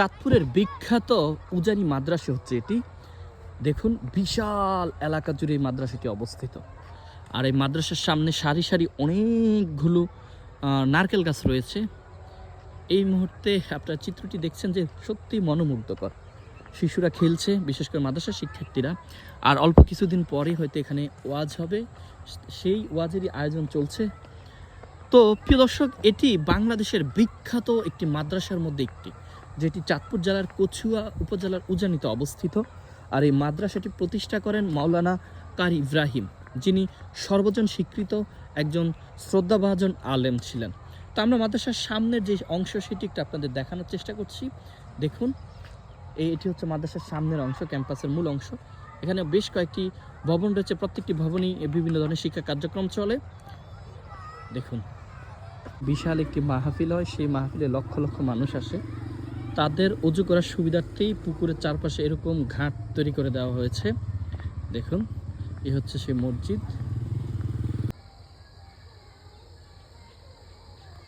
চাঁদপুরের বিখ্যাত উজানি মাদ্রাসা হচ্ছে এটি। দেখুন, বিশাল এলাকা জুড়ে এই মাদ্রাসাটি অবস্থিত। আর এই মাদ্রাসার সামনে সারি সারি অনেকগুলো নারকেল গাছ রয়েছে। এই মুহূর্তে আপনার চিত্রটি দেখছেন যে সত্যি মনোমুগ্ধকর। শিশুরা খেলছে, বিশেষ করে মাদ্রাসার শিক্ষার্থীরা। আর অল্প কিছুদিন পরে হয়তো এখানে ওয়াজ হবে। সেই ওয়াজেরই আয়োজন চলছে। তো প্রিয় দর্শক, এটি বাংলাদেশের বিখ্যাত একটি মাদ্রাসার মধ্যে একটি, যেটি চাঁদপুর জেলার কচুয়া উপজেলার উজানিতে অবস্থিত। আর এই মাদ্রাসাটি প্রতিষ্ঠা করেন মাওলানা কারি ইব্রাহিম, যিনি সর্বজন স্বীকৃত একজন শ্রদ্ধাভাজন আলেম ছিলেন। তো আমরা মাদ্রাসার সামনের যে অংশ, সেটি একটু আপনাদের দেখানোর চেষ্টা করছি। দেখুন, এই এটি হচ্ছে মাদ্রাসার সামনের অংশ, ক্যাম্পাসের মূল অংশ। এখানে বেশ কয়েকটি ভবন রয়েছে, প্রত্যেকটি ভবনই বিভিন্ন ধরনের শিক্ষা কার্যক্রম চলে। দেখুন বিশাল একটি মাহফিল হয়, সেই মাহফিলে লক্ষ লক্ষ মানুষ আসে। তাদের উজু করার সুবিধার্থেই পুকুরের চারপাশে এরকম ঘাট তৈরি করে দেওয়া হয়েছে। দেখুন এ হচ্ছে সেই মসজিদ।